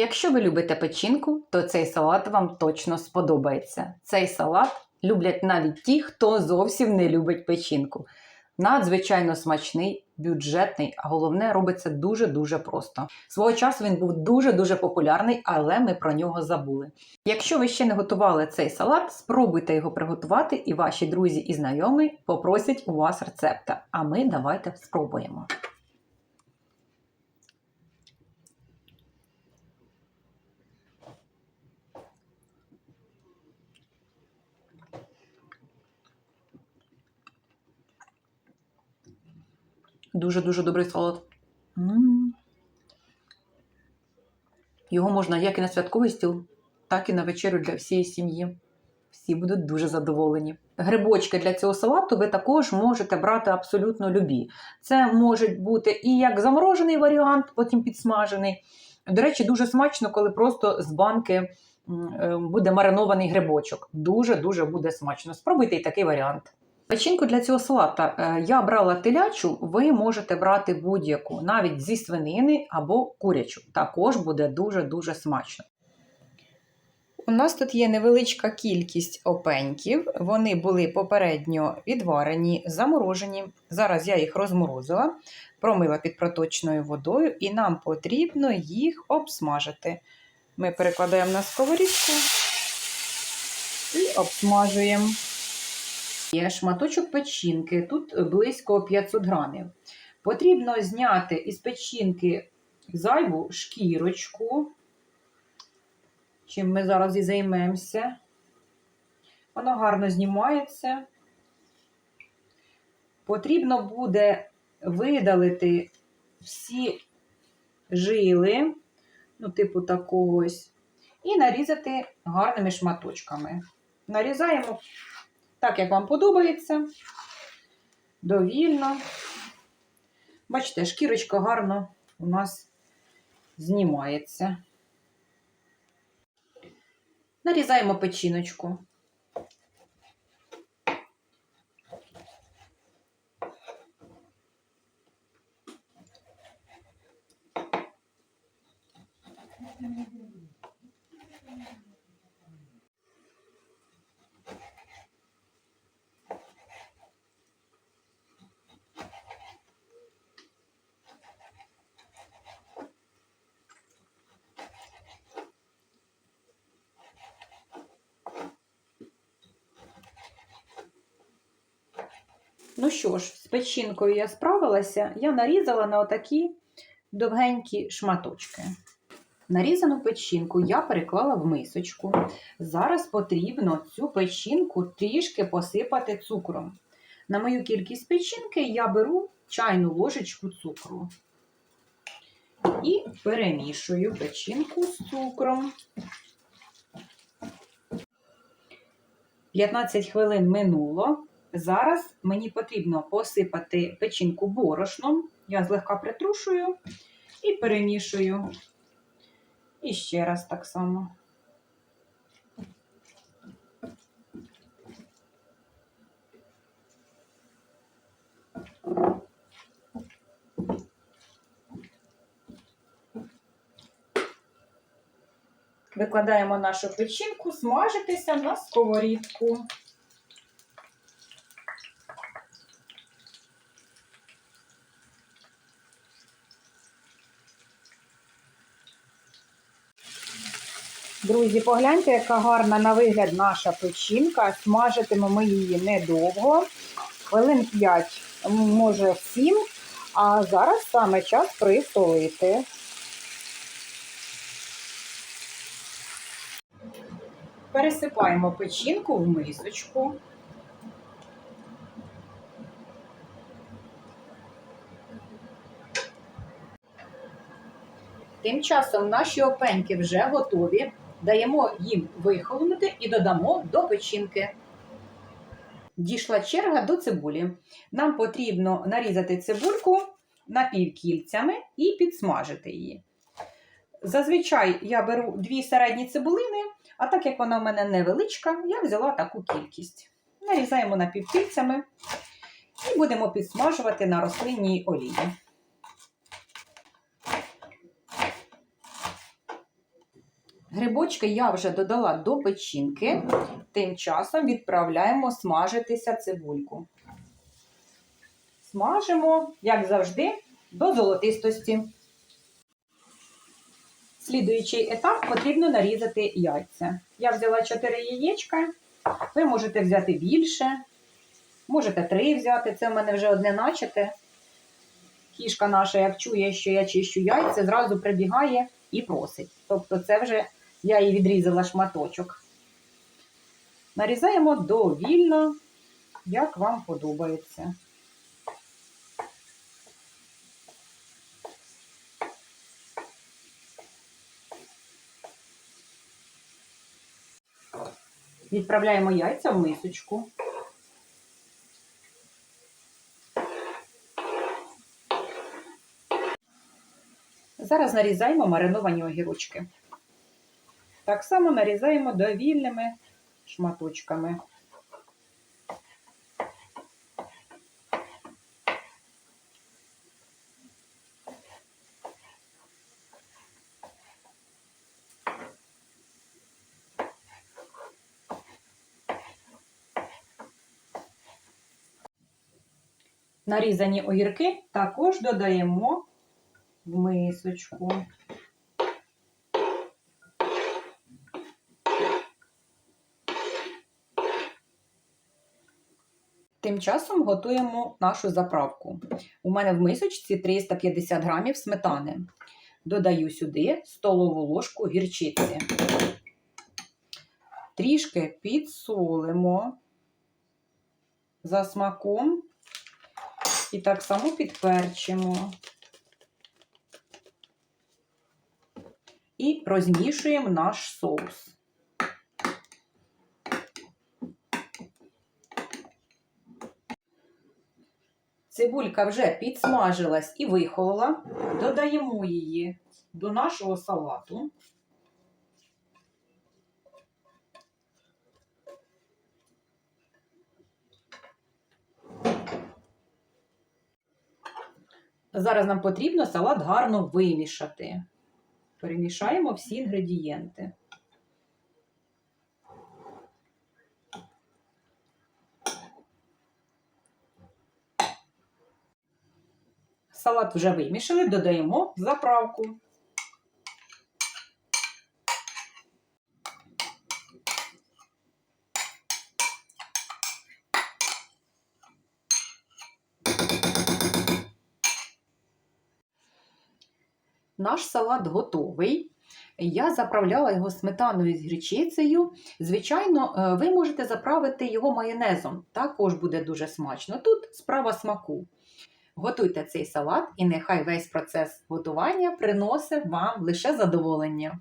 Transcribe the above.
Якщо ви любите печінку, то цей салат вам точно сподобається. Цей салат люблять навіть ті, хто зовсім не любить печінку. Надзвичайно смачний, бюджетний, а головне, робиться дуже-дуже просто. Свого часу він був дуже-дуже популярний, але ми про нього забули. Якщо ви ще не готували цей салат, спробуйте його приготувати, і ваші друзі і знайомі попросять у вас рецепта. А ми давайте спробуємо. Дуже-дуже добрий салат. Його можна як і на святковий стіл, так і на вечерю для всієї сім'ї. Всі будуть дуже задоволені. Грибочки для цього салату ви також можете брати абсолютно любі. Це може бути і як заморожений варіант, потім підсмажений. До речі, дуже смачно, коли просто з банки е, буде маринований грибочок. Дуже-дуже буде смачно. Спробуйте і такий варіант. Печінку для цього салата е, я брала телячу, ви можете брати будь-яку, навіть зі свинини або курячу. Також буде дуже-дуже смачно. У нас тут є невеличка кількість опеньків. Вони були попередньо відварені, заморожені. Зараз я їх розморозила, промила під проточною водою, і нам потрібно їх обсмажити. Ми перекладаємо на сковорідку і обсмажуємо. Є шматочок печінки, тут близько 500 грамів. Потрібно зняти із печінки зайву шкірочку, чим ми зараз і займемося. Воно гарно знімається. Потрібно буде видалити всі жили, ну, типу такого ось, і нарізати гарними шматочками. Нарізаємо так, як вам подобається, довільно. Бачите, шкірочка гарно у нас знімається. Нарізаємо печіночку. Ну що ж, з печінкою я справилася, я нарізала на отакі довгенькі шматочки. Нарізану печінку я переклала в мисочку. Зараз потрібно цю печінку трішки посипати цукром. На мою кількість печінки я беру чайну ложечку цукру і перемішую печінку з цукром. 15 хвилин минуло. Зараз мені потрібно посипати печінку борошном. Я злегка притрушую і перемішую. І ще раз так само. Викладаємо нашу печінку смажитися на сковорідку. Друзі, погляньте, яка гарна на вигляд наша печінка. Смажитимо ми її недовго, хвилин 5, може 7. А зараз саме час присолити. Пересипаємо печінку в мисочку. Тим часом наші опеньки вже готові. Даємо їм вихолонути і додамо до печінки. Дійшла черга до цибулі. Нам потрібно нарізати цибульку напівкільцями і підсмажити її. Зазвичай я беру дві середні цибулини, а так як вона в мене невеличка, я взяла таку кількість. Нарізаємо напівкільцями і будемо підсмажувати на рослинній олії. Грибочки я вже додала до печінки. Тим часом відправляємо смажитися цибульку. Смажимо, як завжди, до золотистості. Слідуючий етап потрібно нарізати яйця. Я взяла 4 яєчка. Ви можете взяти більше, можете 3 взяти. Це в мене вже одне начате. Кішка наша, як чує, що я чищу яйця, зразу прибігає і просить. Тобто, це вже я їй відрізала шматочок. Нарізаємо довільно, як вам подобається. Відправляємо яйця в мисочку. Зараз нарізаємо мариновані огірочки. Так само нарізаємо довільними шматочками. Нарізані огірки також додаємо в мисочку. Тим часом готуємо нашу заправку. У мене в мисочці 350 грамів сметани. Додаю сюди столову ложку гірчиці. Трішки підсолимо за смаком і так само підперчимо. І розмішуємо наш соус. Цибулька вже підсмажилась і вихолола. Додаємо її до нашого салату. Зараз нам потрібно салат гарно вимішати. Перемішаємо всі інгредієнти. Салат вже вимішали, додаємо заправку. Наш салат готовий. Я заправляла його сметаною з гречицею. Звичайно, е, ви можете заправити його майонезом. Також буде дуже смачно. Тут справа смаку. Готуйте цей салат, і нехай весь процес готування приносить вам лише задоволення.